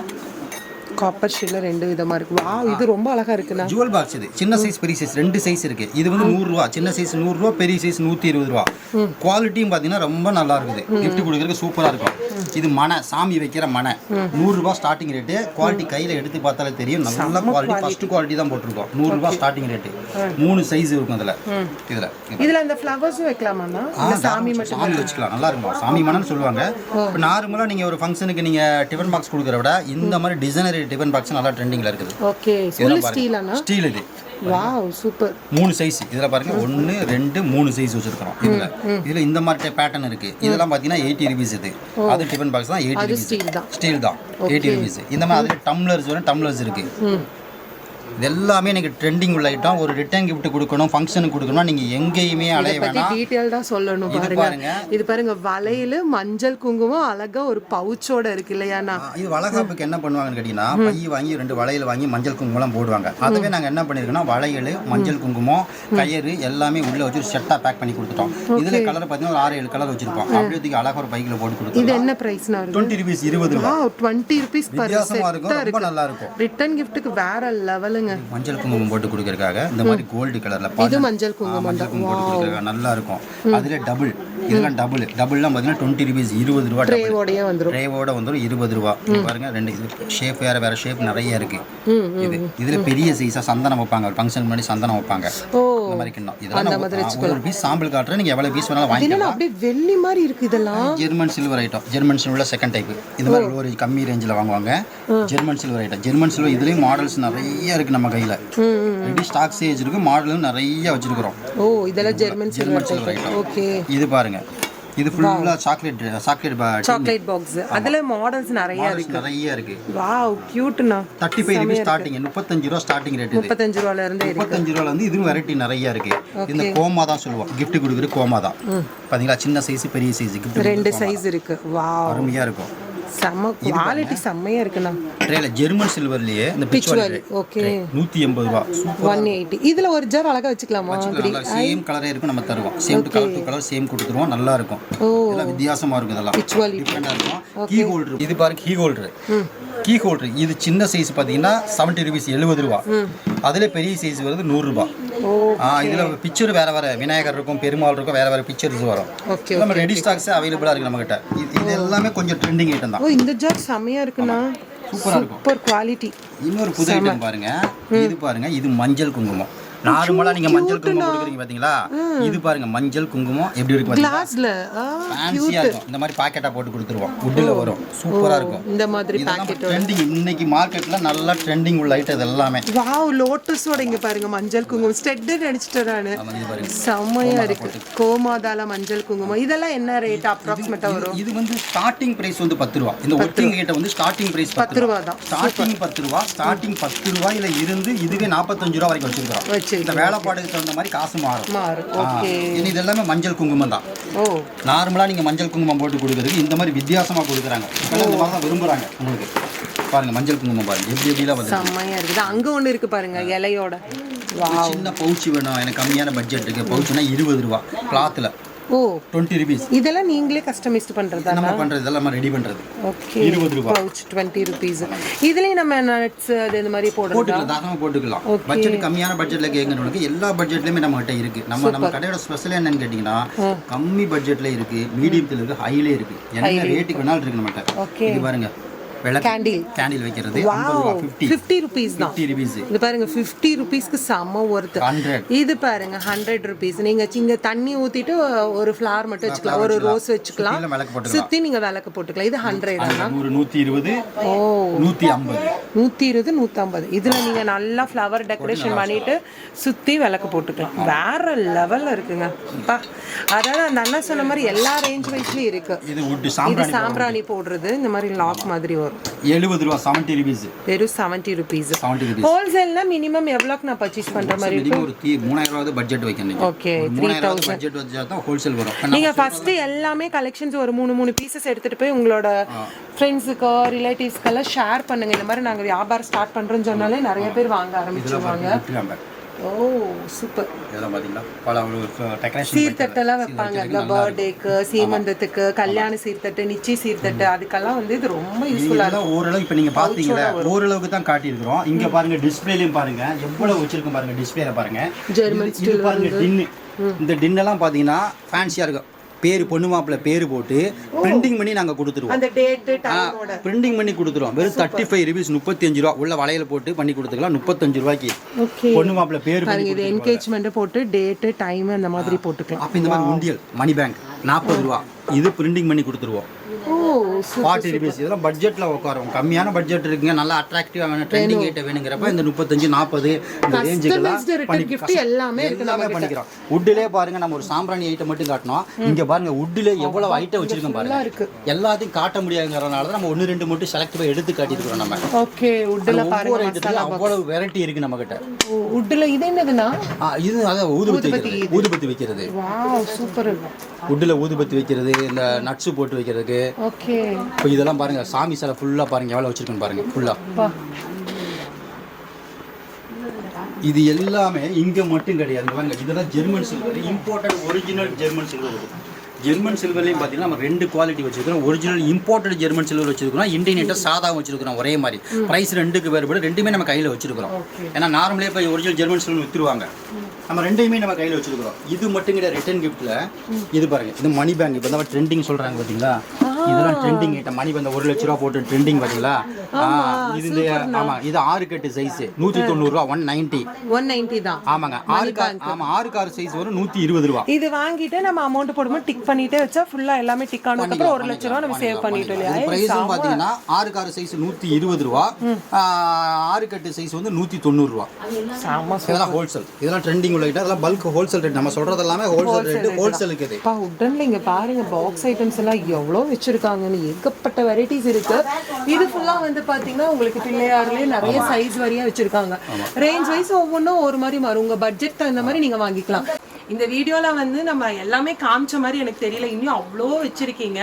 காப்பர் ஷீட்ல ரெண்டு விதமா இருக்கு. வா இது ரொம்ப அழகா இருக்குண்ணா. ஜுவல் பாக்ஸ் இது. சின்ன சைஸ் பெரிய சைஸ் ரெண்டு சைஸ் இருக்கு. இது வந்து நூறு ரூபா சின்ன சைஸ் நூறு ரூபா பெரிய சைஸ் நூத்தி இருபது ரூபா குவாலிட்டியும் பாத்தீங்கன்னா ரொம்ப நல்லா இருக்குது. கிஃப்ட் கொடுக்கறதுக்கு சூப்பரா இருக்கும். இது மனை சாமி வைக்கிற மனை. நூறு ரூபாய் ஸ்டார்டிங் ரேட்டு குவாலிட்டி கையில எடுத்து பார்த்தாலே தெரியும். நல்ல குவாலிட்டி ஃபர்ஸ்ட் குவாலிட்டி தான் போட்டிருக்கோம். நூறு ரூபாய் ஸ்டார்டிங் ரேட்டு மூணு சைஸ் இருக்கும் இதுல. இதுல. இதுல அந்த ஃப்ளவர்ஸும் வைக்கலாமாண்ணா ஆ, சாமி சாமி வச்சுக்கலாம். நல்லா இருக்கும். சாமி மனன்னு சொல்லுவாங்க. இப்போ நார்மலாக நீங்கள் ஒரு ஃபங்க்ஷனுக்கு நீங்கள் டிஃபன் பாக்ஸ் கொடுக்குற விட இந்த மாதிரி டிசைனரி டிஃபன் பாக்ஸ் நல்லா ட்ரெண்டிங்கில் இருக்குது. ஓகே ஃபுல் ஸ்டீலாண்ணா ஸ்டீல் இது. Wow super. மூணு சைஸ் இதில் பாருங்க ஒன்று ரெண்டு மூணு சைஸ் வச்சிருக்கிறோம் இதில். இதில் இந்த மாதிரி பேட்டர்ன் இருக்கு. இதெல்லாம் பார்த்தீங்கன்னா எயிட்டி ருபீஸ் இது. அது டிஃபன் பாக்ஸ் தான் எயிட்டி ருபீஸ் ஸ்டீல் தான். ஸ்டீல் தான். எயிட்டி ருபீஸ் இந்த மாதிரி அதில் டம்ளர்ஸ் வரும் டம்ளர்ஸ் இருக்கு. இது எல்லாமே எனக்கு ட்ரெண்டிங் உள்ள ஐட்டம் ஒரு ரிட்டர்ன் gift கொடுக்கணும் ஃபங்க்ஷனுக்கு கொடுக்கணும் நீங்கள் எங்கேயுமே அலைய வேணாம். டீடைல் தான் சொல்லணும் இது பாருங்க. இது பாருங்க வளையல் மஞ்சள் குங்குமம் அழகா ஒரு பவுச்சோட இருக்கு இல்லையாண்ணா இது வளகாப்புக்கு என்ன பண்ணுவாங்கன்னு கேட்டீங்கன்னா பை வாங்கி ரெண்டு வளையல் வாங்கி மஞ்சள் குங்குமம் போடுவாங்க. அதுவே நாங்க என்ன பண்ணிருக்கோம்னா வளையல் மஞ்சள் குங்குமம் கயிறு எல்லாமே உள்ள வச்சு செட்டா பேக் பண்ணி கொடுத்துட்டோம். இதுல கலர் பார்த்தீங்கன்னா ஒரு ஆறு ஏழு கலர் வச்சிருப்போம். அப்படியே அழகா ஒரு பைக்கில் போட்டு இது கொடுத்துருவோம் என்ன பிரைஸ்னா இருக்கு ருபீஸ் இருபது ரூபா வாவ் டுவெண்ட்டி ருபீஸ் பர் வித்தியாசமா இருக்கும் ரொம்ப நல்லா இருக்கும். ரிட்டர்ன் கிஃப்ட்டுக்கு வேற லெவலுங்க மஞ்சள் குங்குமம் போட்டு கொடுக்கறதுக்காக இந்த மாதிரி கோல்டு கலர்ல இது மஞ்சள் குங்குமம் நல்லா இருக்கும். அதுல டபுள் இதெல்லாம் டபுள் டபுள்லாம் பார்த்தீங்கன்னா டுவெண்ட்டி ருபீஸ் இருபது ரூபா ட்ரேவோடயே வந்துரும். ட்ரேவோட வந்துடும் இருபது ரூபா. பாருங்க ரெண்டு இது ஷேப் வேற வேற ஷேப் நிறைய இருக்கு. இது இதுல பெரிய சைஸா சந்தனம் வைப்பாங்க. ஃபங்க்ஷன் முன்னாடி சந்தனம் வைப்பாங்க. ஓ. இந்த மாதிரி கிண்ணம். இதெல்லாம் ஒரு- பீஸ் சாம்பிள் காட்டுறேன். நீங்க எவ்வளவு பீஸ் வேணாலும் வாங்கிக்கலாம். அப்படியே வெள்ளி மாதிரி இருக்கு இதெல்லாம். ஜெர்மன் சில்வர் ஐட்டம் ஜெர்மன் சில்வர்ல செகண்ட் டைப் இந்த மாதிரி ஒரு கம்மி ரேஞ்சில் வாங்குவாங்க. German silver item German silver இதுலயும் மாடல்ஸ் நிறைய இருக்கு நம்ம கையில. ரெடி ஸ்டாக் சேஜ் மாடலும் நிறைய வச்சிருக்கிறோம். ஓ இதெல்லாம் ஜெர்மன் சில்வர் ஐட்டம் ஓகே இது பாருங்க. இது ஃபுல்லா சாக்லேட் சாக்லேட் சாக்லேட் பாக்ஸ் அதுல மாடல்ஸ் நிறைய இருக்கு. நிறைய இருக்கு. வாவ் கியூட்னா தேர்ட்டி ஃபைவ் ருபீஸ் ஸ்டார்டிங் முப்பத்தஞ்சு ரூபா ஸ்டார்டிங் ரேட் இது. முப்பத்தஞ்சு ரூபால இருந்து இருக்கு. முப்பத்தஞ்சு ரூபால வந்து இதுவும் வெரைட்டி நிறைய இருக்கு. இந்த கோமா தான் சொல்லுவோம். gift கொடுக்குறது கோமா தான். பாத்தீங்களா? சின்ன சைஸ் பெரிய சைஸ் gift ரெண்டு சைஸ் இருக்கு. வாவ் அருமையா இருக்கும். செம்ம குவாலிட்டி செம்மையா இருக்குண்ணா. ட்ரேல ஜெர்மன் சில்வர்லயே இந்த பிச்சுவல் ஓகே நூத்தி எண்பது ரூபா. சூப்பர் ஒன் எயிட்டி இதுல ஒரு ஜார் அழகா வச்சுக்கலாமா? சேம் கலரே இருக்கும் நம்ம தருவோம். Same two colour two colour same கொடுத்துருவோம். நல்லா இருக்கும். இதெல்லாம் வித்தியாசமா இருக்கும் இதெல்லாம். Visual. டிஃப்ரெண்டா இருக்கும். கீ ஹோல்டர் இது பாருங்க கீ ஹோல்டர் கீ ஹோல்டர் இது சின்ன சைஸ் பாத்தீங்கன்னா செவன்ட்டி ருபீஸ் எழுபது ரூபா. அதுல பெரிய சைஸ் வருது நூறு ரூபா. ஓ ஆ இதுல பிக்சர் வேற வேற. விநாயகர் இருக்கும் பெருமாள் இருக்கும் வேற வேற பிக்சர்ஸ் வரும். ஓகே நம்ம ரெடி ஸ்டாக்ஸ் அவைலபிளா இருக்கு நம்ம கிட்ட இது இது எல்லாமே கொஞ்சம் ட்ரெண்டிங் ஐட்டம் தான். ஓ இந்த ஜார் செம்மையா இருக்குண்ணா. சூப்பரா இருக்கும். சூப்பர் குவாலிட்டி இன்னொரு புது ஐட்டம் பாருங்க. இது பாருங்க இது மஞ்சள் குங்குமம். நார்மலா நீங்க மஞ்சள் குங்குமம் கொடுக்குறீங்க பாத்தீங்களா? இது பாருங்க மஞ்சள் குங்குமம் எப்படி இருக்கு பாத்தீங்களா? கிளாஸ்ல ஃபேன்சியா இருக்கும். இந்த மாதிரி பாக்கெட்டா போட்டு கொடுத்துருவோம். வுட்ல வரும். சூப்பரா இருக்கும். இந்த மாதிரி பாக்கெட் ட்ரெண்டிங் இன்னைக்கு மார்க்கெட்ல நல்லா ட்ரெண்டிங் உள்ள ஐட்டம் இது எல்லாமே வாவ் லோட்டஸோட இங்க பாருங்க மஞ்சள் குங்குமம். ஸ்டெட் நினைச்சிட்டேன் நானு. செம்மையா இருக்கு. கோமாதால மஞ்சள் குங்குமம். இதெல்லாம் என்ன ரேட் அப்ராக்சிமேட்டா வரும்? இது வந்து ஸ்டார்டிங் பிரைஸ் வந்து பத்து ரூபா. இந்த ஒர்க்கிங் கிட்ட வந்து ஸ்டார்டிங் பிரைஸ் பத்து ரூபா. தான். ஸ்டார்டிங் பத்து ரூபா ஸ்டார்டிங் பத்து ரூபாயில இருந்து இதுவே நாற்பத்தஞ்சு ரூபா வரைக்கும் வச்சிருக்கிறோம். வச்சு இந்த வேலைப்பாடுக்கு தகுந்த மாதிரி காசு மாறும். மாறும். ஆ, ஓகே இனி இது எல்லாமே மஞ்சள் குங்குமம் தான். ஓ. நார்மலா நீங்க மஞ்சள் குங்குமம் போட்டு கொடுக்குறதுக்கு இந்த மாதிரி வித்தியாசமா கொடுக்குறாங்க. இப்பெல்லாம் இந்த மாதிரி தான் விரும்புறாங்க உங்களுக்கு. பாருங்க மஞ்சள் குங்குமம் பாருங்க. எப்படி எப்படிலாம் வந்து செம்மையா இருக்குது. அங்க ஒண்ணு இருக்கு பாருங்க இலையோட. சின்ன பவுச் வேணும். எனக்கு கம்மியான பட்ஜெட் இருக்கு. பவுச்னா இருபது ரூபா. கிளாத்ல ஓ. டுவெண்ட்டி ருபீஸ் இதெல்லாம் நீங்களே கஸ்டமைஸ்ட் பண்றதா? நம்ம பண்றது? இதெல்லாம் ரெடி பண்றது. ஓகே இருபது ரூபா. பவுச் டுவெண்ட்டி ருபீஸ் இதுலயும் நம்ம நட்ஸ் அது இந்த மாதிரி போடுறதா போட்டுக்கலாம். தாராளமா போட்டுக்கலாம். பட்ஜெட் கம்மியான பட்ஜெட்ல கேட்கறவங்களுக்கு எல்லா பட்ஜெட்லயுமே நம்ம கிட்ட இருக்கு. நம்ம நம்ம கடையோட ஸ்பெஷல் என்னன்னு கேட்டீங்கன்னா கம்மி பட்ஜெட்ல இருக்கு மீடியத்துல இருக்கு ஹைல இருக்கு. என்ன ரேட்டுக்கு வேணாலும் இருக்கு நம்மகிட்ட. இது பாருங்க. கேண்டில் கேண்டில் வைக்கிறது. ஃபிஃப்டி ருபீஸ் தான். இது பாருங்க ஃபிஃப்டி ருபீஸ்க்கு செம்ம ஒர்த்து இது பாருங்க ஹண்ட்ரட் ருபீஸ் நீங்க இங்க தண்ணி ஊத்திட்டு ஒரு ஃப்ளவர் மட்டும் வச்சுக்கலாம். ஒரு ரோஸ் வச்சுக்கலாம். சுத்தி நீங்க விளக்கு போட்டுக்கலாம். இது ஹண்ட்ரட் நூறு நூத்தி இருபது ஓ. நூத்தி ஐம்பது. நூத்தி இருபது நூத்தம்பது இதுல நீங்க நல்லா ஃப்ளவர் டெக்கரேஷன் பண்ணிட்டு சுத்தி விளக்கு போட்டுக்கலாம். வேற லெவல்ல இருக்குங்க. அப்பா. அதாவது அந்த அண்ணா சொன்ன மாதிரி எல்லா ரேஞ்ச் வைஸ்லயும் இருக்கு. இது சாம்பிராணி போடுறது. இந்த மாதிரி லாக் மாதிரி வரும். எழுபது ரூபா செவன்ட்டி ருபீஸ் வெறும் செவன்ட்டி ருபீஸ் செவன்ட்டி ருபீஸ் ஹோல்சேல்னா மினிமம் எவ்வளோக்கு நான் பர்ச்சேஸ் பண்ற மாதிரி இருக்கும்? ஒரு தீ மூணாயிரம் ரூபாய் பட்ஜெட் வைக்கணும் மூணாயிரம் ரூபாய் பட்ஜெட் வச்சா தான் ஹோல்சேல் வரும். நீங்க ஃபர்ஸ்ட் எல்லாமே கலெக்ஷன்ஸ் ஒரு மூணு மூணு பீசஸ் எடுத்துட்டு போய் உங்களோட ஃப்ரெண்ட்ஸுக்கோ ரிலேட்டிவ்ஸ்க்கெல்லாம் ஷேர் பண்ணுங்க. இந்த மாதிரி நாங்க வியாபாரம் ஸ்டார்ட் பண்றோம்னு சொன்னாலே நிறைய பேர் வாங்க ஆரம்பிச்சிருவாங்க. ஓ சூப்பர் இதெல்லாம் பார்த்தீங்களா பல டெக்கரேஷன் சீர்தட்டெல்லாம் வைப்பாங்க இந்த பர்த்டேக்கு சீமந்தத்துக்கு கல்யாண சீர்தட்டு நிச்சய சீர்தட்டு அதுக்கெல்லாம் வந்து இது ரொம்ப யூஸ்ஃபுல்லா இதெல்லாம் ஓரளவு இப்போ நீங்க பாத்தீங்களா ஓரளவுக்கு தான் காட்டியிருக்கிறோம். இங்க பாருங்க டிஸ்பிளேலயும் பாருங்க எவ்வளவு வச்சிருக்கும் பாருங்க டிஸ்பிளேல பாருங்க. ஜெர்மன் இது பாருங்க டின்னு இந்த டின்னெல்லாம் பாத்தீங்கன்னா ஃபேன்சியா இருக்கும். பேரு பொண்ணு மாப்பிள்ள பேரு போட்டு பிரிண்டிங் பண்ணி நாங்க கொடுத்துருவோம். அந்த டேட்டு டைமோட பிரிண்டிங் பண்ணி கொடுத்துருவோம். வெறும் தேர்ட்டி ஃபைவ் ருபீஸ் முப்பத்தி அஞ்சு ரூபா உள்ள வளையல போட்டு பண்ணி கொடுத்துக்கலாம். முப்பத்தஞ்சு ரூபாய்க்கு. பொண்ணு மாப்பிள்ள பேரு பாருங்க இது என்கேஜ்மெண்ட் போட்டு டேட்டு டைம் அந்த மாதிரி போட்டுக்கலாம். அப்ப இந்த மாதிரி உண்டியல் மணி பேங்க் நாற்பது ரூபா. இது பிரிண்டிங் பண்ணி கொடுத்துருவோம். ஃபார்ட்டி ருபீஸ் இதெல்லாம் பட்ஜெட்ல உட்காரும். கம்மியான பட்ஜெட் இருக்குங்க. நல்லா அட்ராக்டிவா வேணும். ட்ரெண்டிங் ஐட்டம் வேணுங்கிறப்ப இந்த முப்பத்தஞ்சு நாற்பது இந்த gift எல்லாமே எல்லாமே பண்ணிக்கிறோம். உட்டிலே பாருங்க நம்ம ஒரு சாம்பிராணி ஐட்டம் மட்டும் காட்டினோம். இங்க பாருங்க உட்டிலே எவ்வளவு ஐட்டம் வச்சிருக்கோம் பாருங்க. எல்லாத்தையும் காட்ட முடியாதுங்கிறனால தான் நம்ம ஒன்று ரெண்டு மட்டும் செலக்ட் பண்ணி எடுத்து காட்டியிருக்கிறோம் நம்ம. ஓகே பாருங்க அவ்வளவு வெரைட்டி இருக்கு நம்ம கிட்ட இது என்னதுன்னா இது அதான் ஊதுபத்தி ஊதுபத்தி வைக்கிறது. சூப்பர். உட்டில் ஊதுபத்தி வைக்கிறது இந்த நட்ஸு போட்டு வைக்கிறதுக்கு. ஓகே. இப்போ இதெல்லாம் பாருங்க சாமி சிலை ஃபுல்லா பாருங்க எவ்வளவு வச்சிருக்கோம் பாருங்க ஃபுல்லா பா இது எல்லாமே இங்க மட்டும் கிடையாது. பாருங்க இதெல்லாம் German silver imported original German silver இது. ஜெர்மன் சில்வர்லையும் பார்த்தீங்கன்னா நம்ம ரெண்டு குவாலிட்டி வச்சிருக்கிறோம். ஒரிஜினல் இம்போர்ட்டட் ஜெர்மன் சில்வர் வச்சிருக்கிறோம். இண்டியன் சாதா வச்சிருக்கிறோம் ஒரே மாதிரி. பிரைஸ் ரெண்டுக்கு வேறுபடு ரெண்டுமே நம்ம கையில் வச்சிருக்கிறோம். ஏன்னா நார்மலே இப்போ ஒரிஜினல் ஜெர்மன் சில்வர் வித்துருவாங்க. நம்ம ரெண்டையுமே நம்ம கையில் வச்சிருக்கிறோம். இது மட்டும் கிடையாது ரிட்டர்ன் கிஃப்ட்ல இது பாருங்க இது மணி பேங்க் இப்போ தான் ட்ரெண்டிங் சொல்றாங்க பார்த்தீங்களா இதெல்லாம் ட்ரெண்டிங் ஐட்டம் மணி பேங்க் ஒரு லட்ச ரூபா போட்டு ட்ரெண்டிங் பார்த்தீங்களா இது இந்த ஆமா இது ஆறு கட்டு சைஸ் நூற்றி தொண்ணூறுரூவா ஒன் நைன்ட்டி ஒன் நைன்டி தான். ஆமாங்க ஆறு கார் ஆமா ஆறு கார் சைஸ் வரும் நூத்தி இருபது ரூபா. இது வாங்கிட்டு நம்ம அமௌண்ட் போடும்போது டிக் பண்ணிட்டே வச்சா ஃபுல்லா எல்லாமே டிக் ஆனதுக்கு அப்புறம் ஒரு லட்ச ரூபா நம்ம சேவ் பண்ணிட்டோம் இல்லையா? பிரைஸும் பாத்தீங்கன்னா ஆறு கார் சைஸ் நூத்தி இருபது ரூபா. ஆறு கட்டு சைஸ் வந்து நூத்தி தொண்ணூறு ரூபா. இதெல்லாம் ஹோல்சேல் இதெல்லாம் ட்ரெண்டிங் உள்ள இதெல்லாம் பல்க் ஹோல்சேல் ரேட் நம்ம சொல்றது எல்லாமே ஹோல்சேல் ரேட் ஹோல்சேலுக்கு இது. உடன்ல இங்க பாருங்க பாக்ஸ் ஐட்டம்ஸ் எல்லாம் எவ்வளோ வச்சிருக்காங்கன்னு ஏகப்பட்ட வெரைட்டிஸ் இருக்கு. இது ஃபுல்லா வந்து பாத்தீங்கன்னா உங்களுக்கு பிள்ளையார்லயே நிறைய சைஸ் வரியா வச்சிருக்காங்க. ரேஞ்ச் வைஸ் ஒவ்வொன்றும் ஒரு மாதிரி மாறும். உங்க பட்ஜெட் தகுந்த மாதிரி நீங்க வாங்கிக்கலாம். இந்த வீடியோல வந்து நம்ம எல்லாமே காமிச்ச மாதிரி எனக்கு தெரியல. இன்னும் அவ்வளோ வச்சிருக்கீங்க.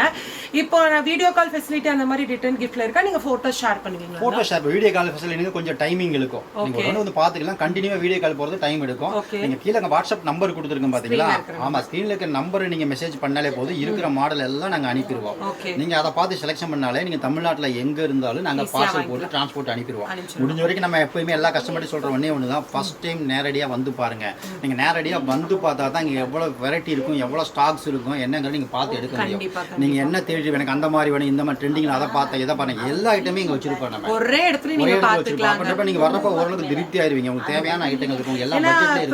இப்போ நான் வீடியோ கால் ஃபெசிலிட்டி அந்த மாதிரி ரிட்டர்ன் கிஃப்ட்ல இருக்கா? நீங்க போட்டோ ஷேர் பண்ணுவீங்களா? Photo shop video call facility கொஞ்சம் டைமிங் இருக்கும். நீங்க ஒரு வந்து பாத்துக்கலாம் கண்டினியூவா வீடியோ கால் போறது டைம் எடுக்கும். Okay. நீங்க கீழே வாட்ஸ்அப் நம்பர் கொடுத்துருக்கோம் பாத்தீங்களா? ஆமா ஸ்கிரீன்ல இருக்க நம்பர் நீங்க மெசேஜ் பண்ணாலே போதும். இருக்கிற மாடல் எல்லாம் நாங்க அனுப்பிடுவோம். நீங்க அதை பார்த்து செலக்ஷன் பண்ணாலே நீங்க தமிழ்நாட்டுல எங்க இருந்தாலும் நாங்க பார்சல் போட்டு டிரான்ஸ்போர்ட் அனுப்பிடுவோம். முடிஞ்ச வரைக்கும் நம்ம எப்பயுமே எல்லா கஸ்டமர்ட்டும் சொல்ற ஒண்ணே ஒண்ணுதான். ஃபர்ஸ்ட் டைம் நேரடியா வந்து பாருங்க. நீங்க நேரடியா வந்து பார்த்தா தான் இங்க எவ்வளவு வெரைட்டி இருக்கும் எவ்வளவு ஸ்டாக்ஸ் இருக்கும் என்னங்கிறது நீங்க பார்த்து எடுக்க முடியும். கண்டிப்பா நீங்க என்ன தேடி எனக்கு அந்த மாதிரி வேணும் இந்த மாதிரி ட்ரெண்டிங்ல அதை பார்த்தேன் இதை பாருங்க. எல்லா ஐட்டமே இங்க வச்சிருப்போம் நம்ம. ஒரே இடத்துல ஒரே நீங்க இடத்துல வச்சிருப்போம் பாத்துக்கலாம் அப்படின்றப்ப நீங்க வர்றப்ப ஓரளவுக்கு திருப்தி ஆயிருவீங்க. உங்களுக்கு தேவையான ஐட்டங்கள் இருக்கும். எல்லா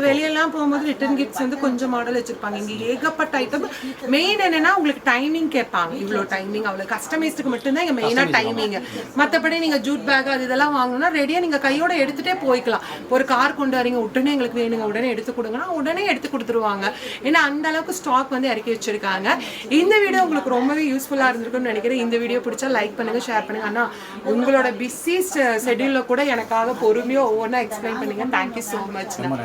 வெளியெல்லாம் போகும்போது ரிட்டர்ன் கிஃப்ட்ஸ் வந்து கொஞ்சம் மாடல் வச்சிருப்பாங்க. இங்க ஏகப்பட்ட ஐட்டம் மெயின் என்னன்னா உங்களுக்கு டைமிங் கேட்பாங்க. இவ்வளோ டைமிங் அவ்வளோ கஸ்டமைஸ்டுக்கு மட்டும்தான் இங்க மெயினா டைமிங் மத்தபடி நீங்க ஜூட் பேக் அது இதெல்லாம் வாங்கணும்னா ரெடியா நீங்க கையோட எடுத்துட்டே போய்க்கலாம். ஒரு கார் கொண்டு வரீங்க உடனே எங்களுக்கு வேணுங்க உடனே எடுத்து கொடுங்கன்னா உடனே எடுத்து கொடுத்துருவாங்க. ஏன்னா அந்த அளவுக்கு ஸ்டாக் வந்து இறக்கி வச்சிருக்காங்க. இந்த வீடியோ உங்களுக்கு ரொம்பவே யூஸ்ஃபுல்லா இருந்திருக்கும்னு நினைக்கிறேன். இந்த வீடியோ பிடிச்சா லைக் பண்ணுங்க ஷேர் பண்ணுங்க. அண்ணா உங்களோட பிஸி ஷெட்யூல்ல கூட எனக்காக பொறுமையாக ஒவ்வொன்றா எக்ஸ்பிளைன் பண்ணுங்க. தேங்க்யூ ஸோ மச் ரொம்ப